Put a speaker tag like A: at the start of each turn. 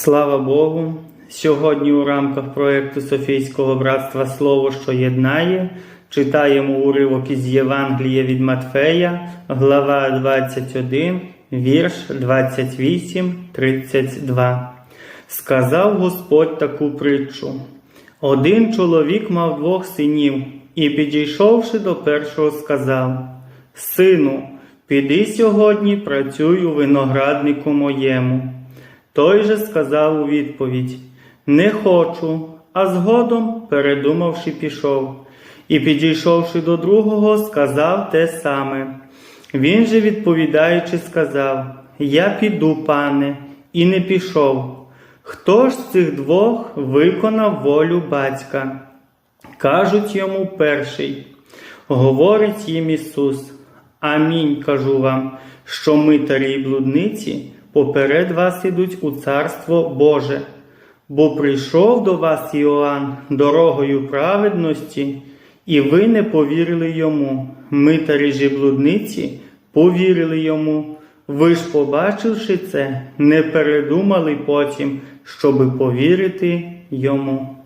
A: Слава Богу! Сьогодні у рамках проєкту Софійського братства Слово, що єднає, читаємо уривок із Євангелія від Матфея, глава 21, вірш 28-32. Сказав Господь таку притчу. Один чоловік мав двох синів, і, підійшовши до першого, сказав: Сину, піди сьогодні, працюй у винограднику моєму. Той же сказав у відповідь: Не хочу, а згодом, передумавши, пішов. І, підійшовши до другого, сказав те саме. Він же, відповідаючи, сказав: Я піду, пане, і не пішов. Хто ж з цих двох виконав волю батька? Кажуть йому перший. Говорить їм Ісус. Амінь кажу вам, що митарі й блудниці поперед вас ідуть у Царство Боже. Бо прийшов до вас Іоанн дорогою праведності, і ви не повірили йому. Митарі ж блудниці повірили йому. Ви ж, побачивши це, не передумали потім, щоби повірити йому.